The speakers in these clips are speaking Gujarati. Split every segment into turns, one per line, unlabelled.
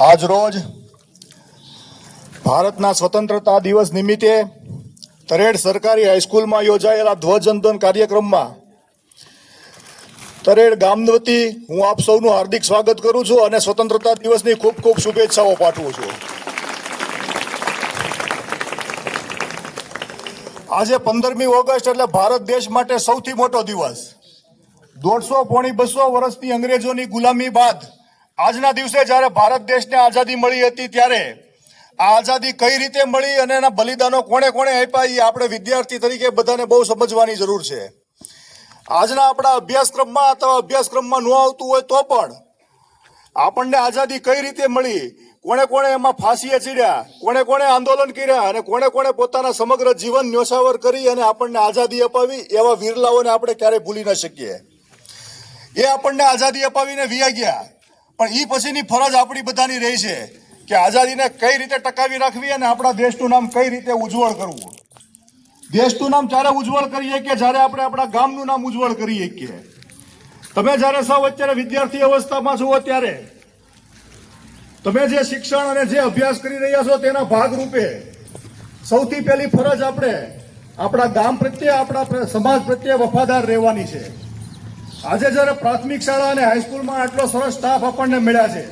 આજ રોજ ભારતના સ્વતંત્રતા દિવસ નિમિત્તે તરેડ સરકારી હાઈસ્કૂલમાં યોજાયેલા ધ્વજવંદન કાર્યક્રમમાં તરેડ ગામ વતી હું આપ સૌનું હાર્દિક સ્વાગત કરું છું અને સ્વતંત્રતા દિવસની ખૂબ ખૂબ શુભેચ્છાઓ પાઠવું છું. આજે પંદરમી ઓગસ્ટ એટલે ભારત દેશ માટે સૌથી મોટો દિવસ. દોઢસો પોણી બસો વર્ષની અંગ્રેજોની ગુલામી બાદ આજના દિવસે જ્યારે ભારત દેશને આઝાદી મળી હતી ત્યારે આ આઝાદી કઈ રીતે મળી અને એના બલિદાનો કોણે કોણે આપ્યા એ આપણે વિદ્યાર્થી તરીકે બધાને બહુ સમજવાની જરૂર છે. આજના આપણા અભ્યાસક્રમમાં અથવા અભ્યાસક્રમમાં ન આવતું હોય તો પણ આપણને આઝાદી કઈ રીતે મળી, કોણે કોણે એમાં ફાંસીએ ચીડ્યા, કોણે કોણે આંદોલન કર્યા અને કોણે કોણે પોતાના સમગ્ર જીવન ન્યોછાવર કરી અને આપણને આઝાદી અપાવી, એવા વીરલાઓને આપણે ક્યારેય ભૂલી ન શકીએ. એ આપણને આઝાદી અપાવીને વિયા ગયા. પણ એ પછીની ફરજ આપણી બધાની રહી છે કે આઝાદીને કઈ રીતે ટકાવી રાખવી અને આપણા દેશનું નામ કઈ રીતે ઉજ્જવળ કરવું. દેશનું નામ ત્યારે ઉજ્જવળ કરીએ કે જ્યારે આપણે આપણા ગામનું નામ ઉજ્જવળ કરીએ કે. તમે જ્યારે સૌ અત્યારે વિદ્યાર્થી અવસ્થામાં છો ત્યારે, તમે જે શિક્ષણ અને જે અભ્યાસ કરી રહ્યા છો તેના ભાગરૂપે સૌથી પહેલી ફરજ આપણે આપણા ગામ પ્રત્યે, આપણા સમાજ પ્રત્યે વફાદાર રહેવાની છે. આજે જ્યારે પ્રાથમિક શાળા અને હાઈસ્કૂલમાં આટલો સરસ સ્ટાફ આપણને મળ્યા છે,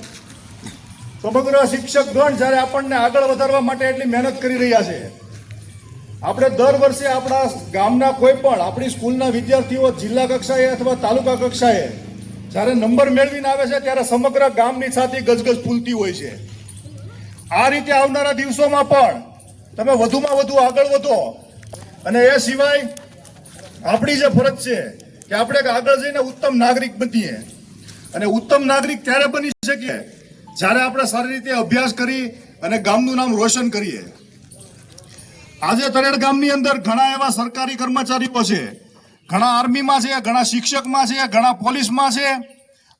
સમગ્ર શિક્ષક ગણ જ્યારે આપણને આગળ વધારવા માટે એટલી મહેનત કરી રહ્યા છે. આપણે દર વર્ષે આપણા ગામના કોઈ પણ, આપણી સ્કૂલના વિદ્યાર્થીઓ જિલ્લા કક્ષાએ અથવા તાલુકા કક્ષાએ જ્યારે નંબર મેળવીને આવે છે, ત્યારે સમગ્ર ગામની છાતી ગજગજ ફૂલતી હોય છે. આ રીતે આવનારા દિવસોમાં પણ તમે વધુમાં વધુ આગળ વધો. અને એ સિવાય આપણી જે ફરજ છે કે આપણે આગળ જઈને ઉત્તમ નાગરિક બનીએ. અને ઉત્તમ નાગરિક ત્યારે બની શકીએ જ્યારે આપણે સારી રીતે અભ્યાસ કરી અને ગામનું નામ રોશન કરીએ. આજે તરેડ ગામની અંદર ઘણા એવા સરકારી કર્મચારીઓ છે. ઘણા આર્મીમાં છે, ઘણા શિક્ષકમાં છે, ઘણા પોલીસમાં છે.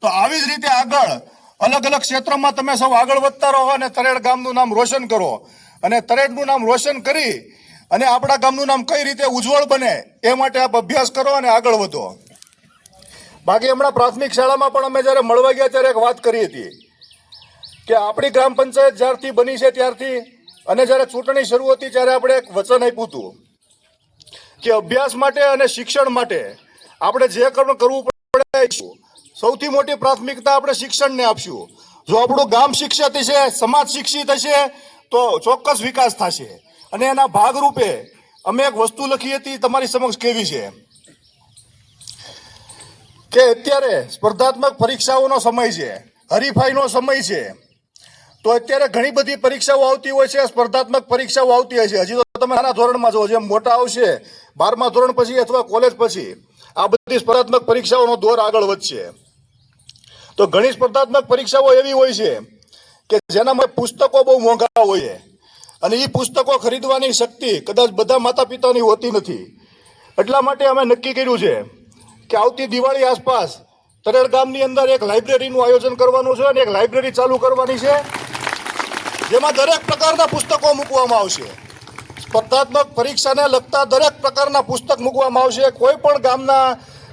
તો આવી જ રીતે આગળ અલગ અલગ ક્ષેત્રમાં તમે સૌ આગળ વધતા રહો અને તરેડ ગામનું નામ રોશન કરો. અને તરેડનું નામ રોશન કરી અને આપણા ગામનું નામ કઈ રીતે ઉજ્જવળ બને એ માટે આપ અભ્યાસ કરો અને આગળ વધો. બાકી હમણાં પ્રાથમિક શાળામાં પણ અમે જ્યારે મળવા ગયા ત્યારે એક વાત કરી હતી કે આપણી ગ્રામ પંચાયત જ્યારથી બની છે ત્યારથી અને જ્યારે ચૂંટણી શરૂ હતી ત્યારે આપણે એક વચન આપ્યું હતું કે અભ્યાસ માટે અને શિક્ષણ માટે આપણે જે કર્મ કરવું પડે સૌથી મોટી પ્રાથમિકતા આપણે શિક્ષણને આપશું. જો આપણું ગામ શિક્ષિત હશે સમાજ શિક્ષિત હશે તો ચોક્કસ વિકાસ થશે. અને એના ભાગરૂપે અમે એક વસ્તુ લખી હતી, તમારી સમક્ષ કેવી છે? કે અત્યારે સ્પર્ધાત્મક પરીક્ષાઓનો સમય છે, હરીફાઈનો સમય છે, તો અત્યારે ઘણી બધી પરીક્ષાઓ આવતી હોય છે, સ્પર્ધાત્મક પરીક્ષાઓ આવતી હોય છે. હજી તો તમે નાના ધોરણમાં છો જેમ મોટા આવશે, બારમા ધોરણ પછી અથવા કોલેજ પછી, આ બધી સ્પર્ધાત્મક પરીક્ષાઓનો દોર આગળ વધશે. તો ઘણી સ્પર્ધાત્મક પરીક્ષાઓ એવી હોય છે કે જેનામાં પુસ્તકો બહુ મોંઘા હોય છે. અને એ પુસ્તકો ખરીદવાની શક્તિ કદાચ બધા માતા પિતાની હોતી નથી. એટલા માટે અમે નક્કી કર્યું છે કે આવતી દિવાળી આસપાસ તરેડ ગામની અંદર એક લાઇબ્રેરીનું આયોજન કરવાનું છે અને એક લાઇબ્રેરી ચાલુ કરવાની છે, જેમાં દરેક પ્રકારના પુસ્તકો મૂકવામાં આવશે. સ્પર્ધાત્મક પરીક્ષાને લગતા દરેક પ્રકારના પુસ્તક મૂકવામાં આવશે. કોઈ પણ ગામના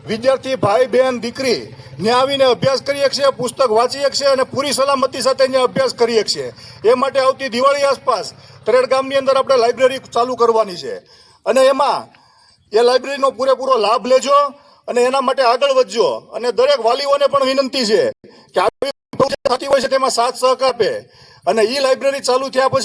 વિદ્યાર્થી ભાઈ બહેન દીકરી, ને આવીને અભ્યાસ કરી શકશે પુસ્તક વાંચી શકશે અને પૂરી સલામતી સાથે અભ્યાસ કરી શકશે એ માટે આવતી દિવાળી આસપાસ તરેડ ગામની અંદર આપણે લાઇબ્રેરી ચાલુ કરવાની છે. અને એમાં એ લાઇબ્રેરીનો પૂરેપૂરો લાભ લેજો અને એના માટે આગળ વધજો. અને દરેક વાલીઓને પણ વિનંતી છે કે આવી થતી હોય છે, તેમાં સાથ સહકાર આપે. અને એ લાઇબ્રેરી ચાલુ થયા પછી